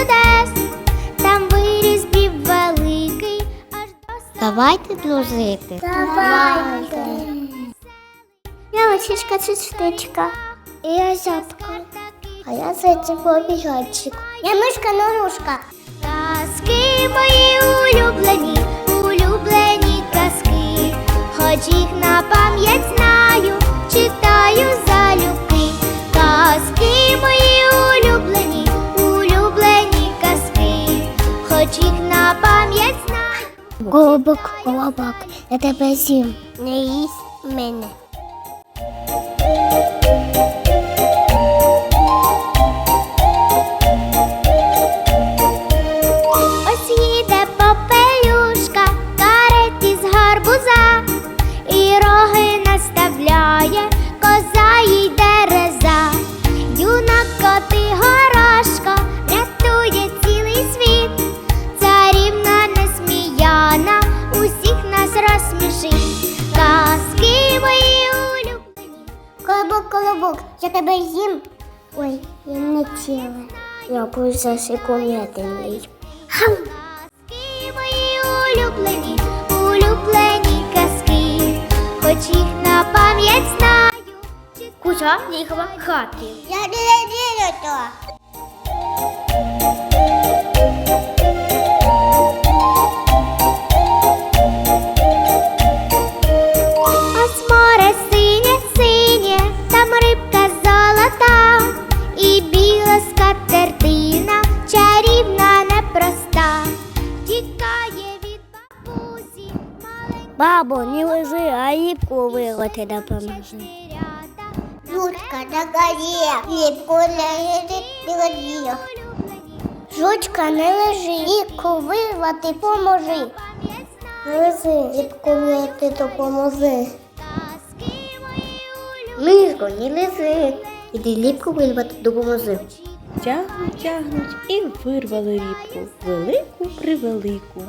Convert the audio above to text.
чудес, там виріс біб великий, аж до Давайте дружити. Давайте. Я лисичка чистичка. І я жабка. А я зайця побігальчик. Я мишка норушка. Таски мої улюблені. Голубок, голубок, я тебе з'їм. Не їсть мене. Ось їде попелюшка, кареті з гарбуза, і роги наставляє, розсмішить. Казки мої улюблені. Колобок, колобок, я тебе з'їм. Ой, я не ціле. Я за секундний. Хам! Казки мої улюблені, улюблені казки, хоч їх на пам'ять знаю. Кузя їхала хати. Я не вірю то. Бабо, не лежи, а рібку вилити допоможи. Жучка на горе, липку лежит. Жучка, не лежи, ліпку вирвати поможи. Не лежи, ліпку вирвати допоможи. Мишко, не лежи. Іди ліпку вилвати допоможи. Тягнуть, тягнуть і вирвали рібку велику превелику.